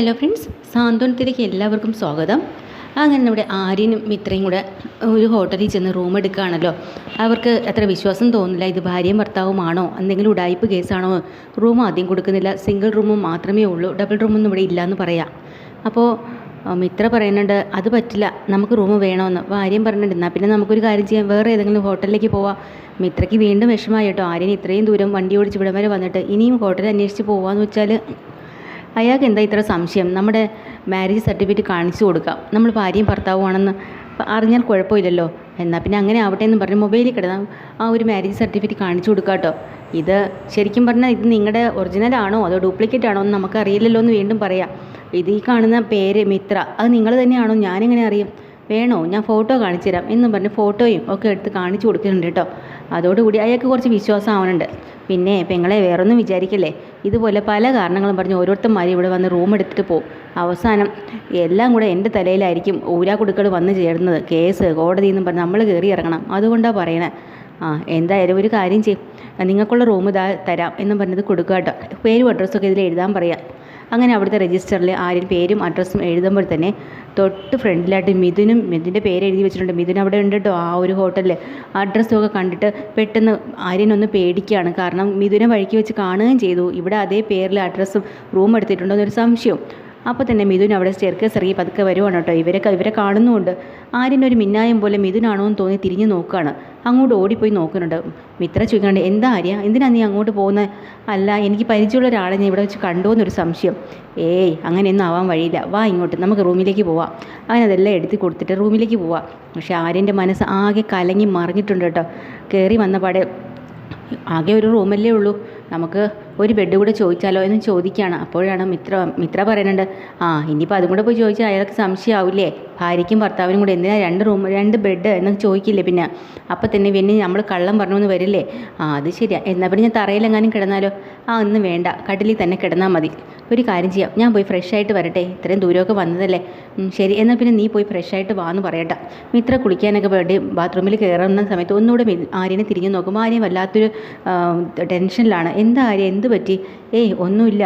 Hello friends സാന്ത്വനത്തിലേക്ക് എല്ലാവർക്കും സ്വാഗതം. അങ്ങനെ നമ്മുടെ ആര്യനും മിത്രയും കൂടെ ഒരു ഹോട്ടലിൽ ചെന്ന് റൂം എടുക്കുകയാണല്ലോ. അവർക്ക് അത്ര വിശ്വാസം തോന്നില്ല ഇത് ഭാര്യയും ഭർത്താവുമാണോ? എന്തെങ്കിലും ഉടായ്പ് കേസാണോ റൂം ആദ്യം കൊടുക്കുന്നില്ല സിംഗിൾ റൂം മാത്രമേ ഉള്ളൂ ഡബിൾ റൂമൊന്നും ഇവിടെ ഇല്ലയെന്ന് പറയാം. അപ്പോൾ മിത്ര പറയുന്നുണ്ട് അത് പറ്റില്ല നമുക്ക് റൂം വേണമെന്ന് ഭാര്യയും പറഞ്ഞിട്ടുണ്ട് എന്നാൽ പിന്നെ നമുക്കൊരു കാര്യം ചെയ്യാം വേറെ ഏതെങ്കിലും ഹോട്ടലിലേക്ക് പോവാം. മിത്രയ്ക്ക് വീണ്ടും വിഷമമായി കേട്ടോ ആര്യൻ ഇത്രയും ദൂരം വണ്ടി ഓടിച്ച് ഇവിടം വരെ വന്നിട്ട് ഇനിയും ഹോട്ടൽ അന്വേഷിച്ച് പോവാന്ന് വെച്ചാൽ അയാൾക്ക് എന്താ ഇത്ര സംശയം? നമ്മുടെ മാരേജ് സർട്ടിഫിക്കറ്റ് കാണിച്ചു കൊടുക്കാം. നമ്മൾ ഭാര്യയും ഭർത്താവുമാണെന്ന് അറിഞ്ഞാൽ കുഴപ്പമില്ലല്ലോ. എന്നാൽ പിന്നെ അങ്ങനെ ആവട്ടെ എന്ന് പറഞ്ഞ് മൊബൈലിൽ കിടന്നാൽ ആ ഒരു മാരേജ് സർട്ടിഫിക്കറ്റ് കാണിച്ചു കൊടുക്കാം കേട്ടോ. ഇത് ശരിക്കും പറഞ്ഞാൽ ഇത് നിങ്ങളുടെ ഒറിജിനൽ ആണോ? അതോ ഡ്യൂപ്ലിക്കേറ്റ് ആണോ എന്ന് നമുക്കറിയില്ലല്ലോ എന്ന് വീണ്ടും പറയാം. ഇത് ഈ കാണുന്ന പേര് മിത്ര. അത് നിങ്ങൾ തന്നെയാണോ? ഞാനെങ്ങനെ അറിയും? വേണോ? ഞാൻ ഫോട്ടോ കാണിച്ചു തരാം എന്നും പറഞ്ഞ് ഫോട്ടോയും ഒക്കെ എടുത്ത് കാണിച്ചു കൊടുക്കുന്നുണ്ട് കേട്ടോ. അതോടുകൂടി അയാൾക്ക് കുറച്ച് വിശ്വാസം ആവുന്നുണ്ട്. പിന്നെ പെങ്ങളെ വേറൊന്നും വിചാരിക്കല്ലേ? ഇതുപോലെ പല കാരണങ്ങളും പറഞ്ഞ് ഓരോരുത്തന്മാരും ഇവിടെ വന്ന് റൂം എടുത്തിട്ട് പോകും. അവസാനം എല്ലാം കൂടെ എന്റെ തലയിലായിരിക്കും ഊരാ ഊരാക്കുടുക്കൾ വന്ന് ചേർന്നത് കേസ് കോടതി എന്നും പറഞ്ഞ് നമ്മൾ കയറി ഇറങ്ങണം. അതുകൊണ്ടാണ് പറയണേ. ആ എന്തായാലും ഒരു കാര്യം ചെയ്യും. നിങ്ങൾക്കുള്ള റൂം ഇതാ തരാം എന്നും പറഞ്ഞത് കൊടുക്കുക കേട്ടോ. പേരും അഡ്രസ്സൊക്കെ ഇതിൽ എഴുതാൻ പറയാം. അങ്ങനെ അവിടുത്തെ രജിസ്റ്ററിൽ ആരും പേരും അഡ്രസ്സും എഴുതുമ്പോൾ തന്നെ തൊട്ട് ഫ്രണ്ടിലായിട്ട് മിഥുനും മിഥുന്റെ പേര് എഴുതി വെച്ചിട്ടുണ്ട്. മിഥുൻ അവിടെ ഉണ്ട് കേട്ടോ ആ ഒരു ഹോട്ടലിൽ അഡ്രസ്സും ഒക്കെ കണ്ടിട്ട് പെട്ടെന്ന് ആര്യനൊന്ന് പേടിക്കുകയാണ്. കാരണം മിഥുനെ വഴിക്ക് വെച്ച് കാണുകയും ചെയ്തു. ഇവിടെ അതേ പേരിൽ അഡ്രസ്സും റൂം എടുത്തിട്ടുണ്ടോ എന്നൊരു സംശയം. അപ്പോൾ തന്നെ മിഥുൻ അവിടെ സ്റ്റെയർക്കേസ് ഇറങ്ങി പതുക്കെ വരുവാണ് കേട്ടോ. ഇവരെ ഇവരെ കാണുന്നുമുണ്ട്. ആര്യന്റെ ഒരു മിന്നായം പോലെ മിഥുനാണോ എന്ന് തോന്നി തിരിഞ്ഞു നോക്കുകയാണ്. അങ്ങോട്ട് ഓടിപ്പോയി നോക്കുന്നുണ്ട്. മിത്ര ചോദിക്കാണ്ട് എന്താ ആര്യ? എന്തിനാണ് നീ അങ്ങോട്ട് പോകുന്നത് അല്ല എനിക്ക് പരിചയമുള്ള ഒരാളെ ഞാൻ ഇവിടെ വെച്ച് കണ്ടോ എന്നൊരു സംശയം. ഏയ് അങ്ങനെയൊന്നും ആവാൻ വഴിയില്ല. വാ ഇങ്ങോട്ട്. നമുക്ക് റൂമിലേക്ക് പോവാം. അങ്ങനെ അതെല്ലാം എടുത്ത് കൊടുത്തിട്ട് റൂമിലേക്ക് പോവാം. പക്ഷേ ആര്യന്റെ മനസ്സ് ആകെ കലങ്ങി മറിഞ്ഞിട്ടുണ്ട് കേട്ടോ. കയറി വന്ന പാടെ ആകെ ഒരു റൂമല്ലേ ഉള്ളൂ. നമുക്ക് ഒരു ബെഡ് കൂടെ ചോദിച്ചാലോ എന്ന് ചോദിക്കുകയാണ് അപ്പോഴാണ് മിത്ര മിത്ര പറയുന്നുണ്ട് ആ ഇനിയിപ്പോൾ അതും കൂടെ പോയി ചോദിച്ചാൽ അയാൾക്ക് സംശയമാവില്ലേ ഭാര്യയ്ക്കും ഭർത്താവിനും കൂടെ എന്തിനാ രണ്ട് റൂം രണ്ട് ബെഡ് എന്ന് ചോദിക്കില്ലേ പിന്നെ? അപ്പോൾ തന്നെ പിന്നെ നമ്മൾ കള്ളം പറഞ്ഞു വരില്ലേ? ആ അത് ശരിയാ. എന്നാൽ പിന്നെ ഞാൻ തറയിലെങ്ങാനും കിടന്നാലോ? ആ ഒന്നും വേണ്ട. കട്ടിലിൽ തന്നെ കിടന്നാൽ മതി. ഒരു കാര്യം ചെയ്യാം. ഞാൻ പോയി ഫ്രഷ് ആയിട്ട് വരട്ടെ. ഇത്രയും ദൂരമൊക്കെ വന്നതല്ലേ? ശരി. എന്നാൽ പിന്നെ നീ പോയി ഫ്രഷ് ആയിട്ട് വാന്ന് പറയട്ടെ. മിത്ര കുളിക്കാനൊക്കെ വേണ്ടി ബാത്റൂമിൽ കയറുന്ന സമയത്ത് ഒന്നുകൂടെ ആര്യനെ തിരിഞ്ഞു നോക്കുമ്പോൾ ആര്യം വല്ലാത്തൊരു ടെൻഷനിലാണ് എന്താ ആര്യ? എന്ത് പറ്റി? ഏയ് ഒന്നുമില്ല.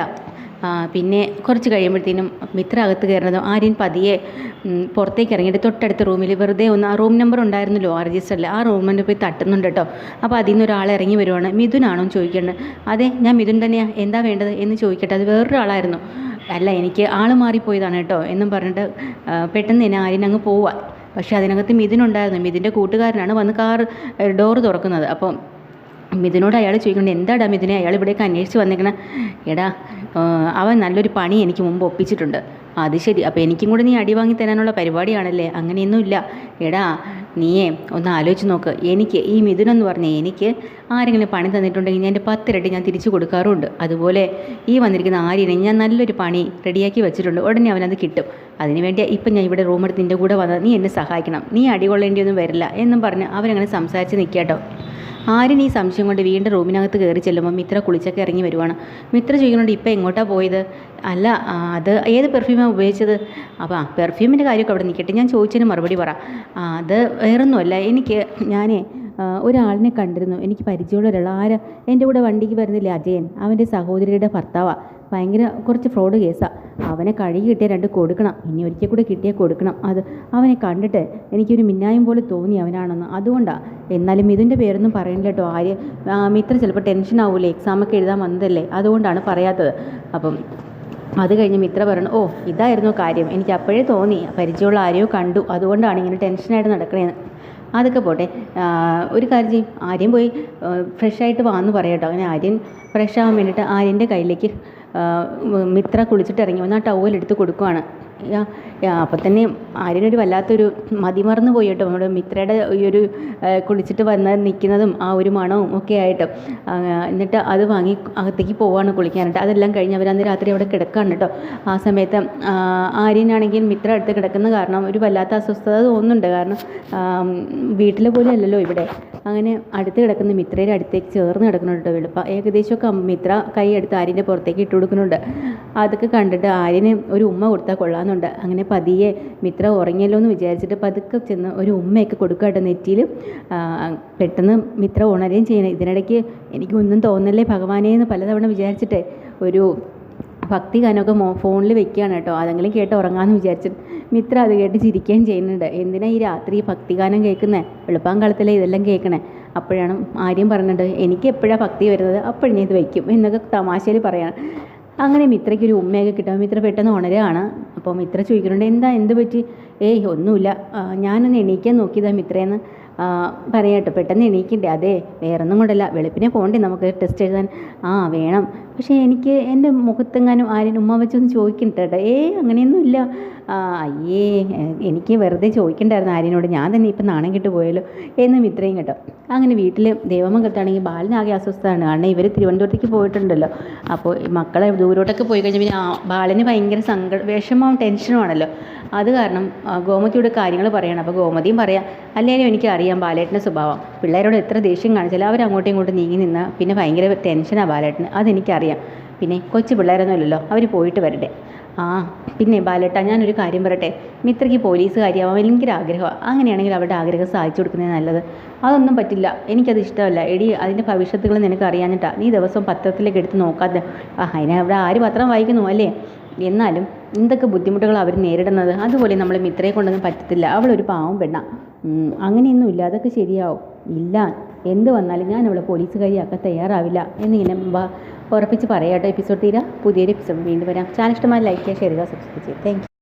പിന്നെ കുറച്ച് കഴിയുമ്പോഴത്തേനും മിത്ര അകത്ത് കയറുന്നതും ആര്യൻ പതിയെ പുറത്തേക്ക് ഇറങ്ങിയിട്ട് തൊട്ടടുത്ത റൂമിൽ വെറുതെ ഒന്ന് ആ റൂം നമ്പർ ഉണ്ടായിരുന്നല്ലോ ആ രജിസ്റ്ററിൽ ആ റൂമിന്റെ പോയി തട്ടുന്നുണ്ട് കേട്ടോ. അപ്പോൾ അതിൽ നിന്ന് ഒരാൾ ഇറങ്ങി വരുവാണ്. മിഥുനാണോ എന്ന് ചോദിക്കേണ്ടത് അതെ ഞാൻ മിഥുൻ തന്നെയാണ് എന്താ വേണ്ടത് എന്ന് ചോദിക്കട്ടെ. അത് വേറൊരാളായിരുന്നു. അല്ല എനിക്ക് ആൾ മാറിപ്പോയതാണ് കേട്ടോ എന്നും പറഞ്ഞിട്ട് പെട്ടെന്ന് തന്നെ ആര്യൻ അങ്ങ് പോവാ പക്ഷേ അതിനകത്ത് മിഥുനുണ്ടായിരുന്നു മിഥുന്റെ കൂട്ടുകാരനാണ് വന്ന് കാർ ഡോറ് തുറക്കുന്നത്. അപ്പം മിഥുനോട് അയാൾ ചോദിക്കുന്നുണ്ട് എന്താടാ മിഥുനെ അയാൾ ഇവിടേക്ക് അന്വേഷിച്ച് വന്നേക്കണ? എടാ അവൻ നല്ലൊരു പണി എനിക്ക് മുമ്പ് ഒപ്പിച്ചിട്ടുണ്ട്. അത് ശരി. അപ്പോൾ എനിക്കും കൂടെ നീ അടി വാങ്ങി തരാനുള്ള പരിപാടിയാണല്ലേ? അങ്ങനെയൊന്നുമില്ല എടാ നീയേ ഒന്ന് ആലോചിച്ച് നോക്ക്. എനിക്ക് ഈ മിഥുനെന്ന് പറഞ്ഞ എനിക്ക് ആരെങ്കിലും പണി തന്നിട്ടുണ്ടെങ്കിൽ ഞാൻ എന്റെ പത്തിരട്ടി ഞാൻ തിരിച്ചു കൊടുക്കാറുണ്ട്. അതുപോലെ ഈ വന്നിരിക്കുന്ന ആര്യനെ ഞാൻ നല്ലൊരു പണി റെഡിയാക്കി വെച്ചിട്ടുണ്ട്. ഉടനെ അവനത് കിട്ടും. അതിനുവേണ്ടി ഇപ്പം ഞാൻ ഇവിടെ റൂമെടുത്ത് നിന്റെ കൂടെ വന്നത്. നീ എന്നെ സഹായിക്കണം. നീ അടി കൊള്ളേണ്ടിയൊന്നും വരില്ല എന്നും പറഞ്ഞ് അവരങ്ങനെ സംസാരിച്ച് നിൽക്കാട്ടോ. ആര്യൻ ഈ സംശയം കൊണ്ട് വീണ്ടും റൂമിനകത്ത് കയറി ചെല്ലുമ്പോൾ മിത്ര കുളിച്ചൊക്കെ ഇറങ്ങി വരുവാണ്. മിത്ര ചോദിക്കുന്നുണ്ട് ഇപ്പം എങ്ങോട്ടാണ് പോയത്? അല്ല അത് ഏത് പെർഫ്യൂമാണ് ഉപയോഗിച്ചത്? അപ്പോൾ ആ പെർഫ്യൂമിന്റെ കാര്യമൊക്കെ അവിടെ നിൽക്കട്ടെ ഞാൻ ചോദിച്ചതിന് മറുപടി പറ. അത് വേറൊന്നുമല്ല. എനിക്ക് ഞാനേ ഒരാളിനെ കണ്ടിരുന്നു. എനിക്ക് പരിചയമുള്ള ഒരാൾ ആര്? എന്റെ കൂടെ വണ്ടിക്ക് വരുന്നില്ല അജയൻ? അവന്റെ സഹോദരിയുടെ ഭർത്താവാണ് ഭയങ്കര കുറച്ച് ഫ്രോഡ് കേസാണ് അവനെ കഴുകി കിട്ടിയ രണ്ട് കൊടുക്കണം. ഇനി ഒരിക്കൽ കൂടെ കിട്ടിയാൽ കൊടുക്കണം. അത് അവനെ കണ്ടിട്ട് എനിക്കൊരു മിന്നായം പോലെ തോന്നി അവനാണെന്ന്. അതുകൊണ്ടാണ് എന്നാലും ഇതിന്റെ പേരൊന്നും പറയണില്ല കേട്ടോ ആര്യ. ആ, മിത്ര ചിലപ്പോൾ ടെൻഷൻ ആവൂലേ. എക്സാമൊക്കെ എഴുതാൻ വന്നതല്ലേ? അതുകൊണ്ടാണ് പറയാത്തത്. അപ്പം അത് കഴിഞ്ഞ് മിത്ര പറഞ്ഞു ഓ ഇതായിരുന്നു കാര്യം. എനിക്ക് അപ്പോഴേ തോന്നി. പരിചയമുള്ള ആരെയോ കണ്ടു. അതുകൊണ്ടാണ് ഇങ്ങനെ ടെൻഷനായിട്ട് നടക്കണേന്ന്. അതൊക്കെ പോട്ടെ. ഒരു കാര്യം ചെയ്യും. ആര്യം പോയി ഫ്രഷായിട്ട് വാന്ന് പറയാട്ടോ. അങ്ങനെ ആര്യൻ ഫ്രഷ് ആവാൻ വേണ്ടിയിട്ട് ആര്യന്റെ കയ്യിലേക്ക് മിത്ര കുളിച്ചിട്ട് ഇറങ്ങി വന്ന് ആ ടവൽ എടുത്ത് കൊടുക്കുവാണ്. അപ്പം തന്നെ ആര്യനൊരു വല്ലാത്തൊരു മതിമറന്ന് പോയി കേട്ടോ. നമ്മുടെ മിത്രയുടെ ഈ ഒരു കുളിച്ചിട്ട് വന്ന് നിൽക്കുന്നതും ആ ഒരു മണവും ഒക്കെ ആയിട്ട്. എന്നിട്ട് അത് വാങ്ങി അകത്തേക്ക് പോവാണ് കുളിക്കാനായിട്ട് അതെല്ലാം കഴിഞ്ഞ് അവരന്ന് രാത്രി അവിടെ കിടക്കാണ് കേട്ടോ. ആ സമയത്ത് ആര്യനാണെങ്കിൽ മിത്ര അടുത്ത് കിടക്കുന്ന കാരണം ഒരു വല്ലാത്ത അസ്വസ്ഥത തോന്നുന്നുണ്ട്. കാരണം വീട്ടിലെ പോലെ അല്ലല്ലോ ഇവിടെ. അങ്ങനെ അടുത്ത് കിടക്കുന്ന മിത്രയുടെ അടുത്തേക്ക് ചേർന്ന് കിടക്കുന്നുണ്ട് കേട്ടോ വെളുപ്പ. ഏകദേശമൊക്കെ മിത്ര കൈ എടുത്ത് ആര്യന്റെ പുറത്തേക്ക് ഇട്ട് കൊടുക്കുന്നുണ്ട്. അതൊക്കെ കണ്ടിട്ട് ആര്യന് ഒരു ഉമ്മ കൊടുത്താൽ കൊള്ളാമെന്നുണ്ട്. അങ്ങനെ പതിയെ മിത്ര ഉറങ്ങിയല്ലോ എന്ന് വിചാരിച്ചിട്ട് പതുക്കെ ചെന്ന് ഒരു ഉമ്മയൊക്കെ കൊടുക്കുക നെറ്റിയിൽ. പെട്ടെന്ന് മിത്ര ഉണരുകയും ചെയ്യണം ഇതിനിടയ്ക്ക് എനിക്കൊന്നും തോന്നല്ലേ ഭഗവാനെ എന്ന് പലതവണ വിചാരിച്ചിട്ട് ഒരു ഭക്തി ഗാനമൊക്കെ മോ ഫോണിൽ വെക്കുകയാണ് കേട്ടോ. അതെങ്കിലും കേട്ട് ഉറങ്ങാമെന്ന് വിചാരിച്ചിട്ട് മിത്ര അത് കേട്ട് ചിരിക്കുകയും ചെയ്യുന്നുണ്ട്. എന്തിനാ ഈ രാത്രി ഭക്തി ഗാനം കേൾക്കുന്നത് വെളുപ്പാങ്കാലത്തിലെ ഇതെല്ലാം കേൾക്കണേ? അപ്പോഴാണ് ആര്യം പറഞ്ഞിട്ട് എനിക്ക് എപ്പോഴാണ് ഭക്തി വരുന്നത്? അപ്പോഴും ഞാൻ ഇത് വയ്ക്കും എന്നൊക്കെ തമാശയിൽ പറയാണ്. അങ്ങനെ മിത്രയ്ക്ക് ഒരു ഉമ്മയൊക്കെ കിട്ടും. മിത്ര പെട്ടെന്ന് ഉണരുകയാണ്. അപ്പോൾ മിത്ര ചോദിക്കുന്നുണ്ട് എന്താ എന്ത് പറ്റി? ഏയ് ഒന്നുമില്ല. ഞാനൊന്ന് എണീക്കാൻ നോക്കിയതാണ് മിത്രയെന്ന് പറയാട്ടോ പെട്ടെന്ന് എണീക്കണ്ടേ? അതെ വേറൊന്നും കൊണ്ടല്ല. വെളുപ്പിനെ പോകണ്ടേ നമുക്ക് ടെസ്റ്റ് എഴുതാൻ. ആ വേണം. പക്ഷേ എനിക്ക് എന്റെ മുഖത്തെങ്ങാനും ആരും ഉമ്മ വെച്ചൊന്ന് ചോദിക്കണ്ട കേട്ടോ. ഏ അങ്ങനെയൊന്നുമില്ല. അയ്യേ എനിക്ക് വെറുതെ ചോദിക്കണ്ടായിരുന്നു ആര്യനോട് ഞാൻ തന്നെ ഇപ്പം നാണം കിട്ടു പോയല്ലോ. എന്നും ഇത്രയും കേട്ടോ. അങ്ങനെ വീട്ടിൽ ദേവമ്മ ദേവമംഗലത്താണെങ്കിൽ ബാലിനാകെ അസ്വസ്ഥമാണ് കാരണം ഇവർ തിരുവനന്തപുരത്തേക്ക് പോയിട്ടുണ്ടല്ലോ. അപ്പോൾ മക്കളെ ദൂരോട്ടൊക്കെ പോയി കഴിഞ്ഞാൽ പിന്നെ ബാലന് ഭയങ്കര സങ്കട വിഷമവും ടെൻഷനുമാണല്ലോ അത് കാരണം ഗോമതിയോട് കാര്യങ്ങൾ പറയണം. അപ്പോൾ ഗോമതിയും പറയാം അല്ലെങ്കിലും എനിക്കറിയാം ബാലേട്ടന്റെ സ്വഭാവം. പിള്ളേരോട് എത്ര ദേഷ്യം കാണിച്ചാലും അവർ അങ്ങോട്ടും ഇങ്ങോട്ടും നീങ്ങി നിന്നാൽ പിന്നെ ഭയങ്കര ടെൻഷനാണ് ബാലേട്ടന്. അതെനിക്കറിയാം. പിന്നെ കൊച്ചു പിള്ളേരൊന്നും ഇല്ലല്ലോ. അവർ പോയിട്ട് വരട്ടെ. ആ പിന്നെ ബാലേട്ട ഞാനൊരു കാര്യം പറയട്ടെ. മിത്രയ്ക്ക് പോലീസ് കാര്യമാവാൻ ഭയങ്കര ആഗ്രഹമാണ് അങ്ങനെയാണെങ്കിൽ അവരുടെ ആഗ്രഹം സാധിച്ചു കൊടുക്കുന്നത് നല്ലത്. അതൊന്നും പറ്റില്ല. എനിക്കത് ഇഷ്ടമല്ല. എടി അതിന്റെ ഭവിഷ്യത്തുകൾ നിനക്ക് അറിയാഞ്ഞിട്ടാ. നീ ദിവസം പത്രത്തിലേക്ക് എടുത്ത് നോക്കാതെ ആ അതിനെ അവിടെ ആര് പത്രം വായിക്കുന്നു അല്ലേ? എന്നാലും എന്തൊക്കെ ബുദ്ധിമുട്ടുകൾ അവർ നേരിടുന്നത്? അതുപോലെ നമ്മളെ മിത്രയെ കൊണ്ടൊന്നും പറ്റത്തില്ല. അവളൊരു പാവം പെണ്ണ. അങ്ങനെയൊന്നും ഇല്ല. അതൊക്കെ ശരിയാവും. ഇല്ല. എന്ത് വന്നാലും ഞാൻ അവളെ പോലീസുകാരിയാക്കാൻ തയ്യാറാവില്ല. എന്നിങ്ങനെ ഉറപ്പിച്ച് ഉറപ്പിച്ച് പറയാട്ടോ. എപ്പിസോഡ് തീരാ. പുതിയൊരു എപ്പിസോഡ് വീണ്ടും വരാം. ചാനൽ ഇഷ്ടമായി ലൈക്ക് ചെയ്യുക ഷെയർ ചെയ്യുക സബ്സ്ക്രൈബ് ചെയ്യുക. താങ്ക്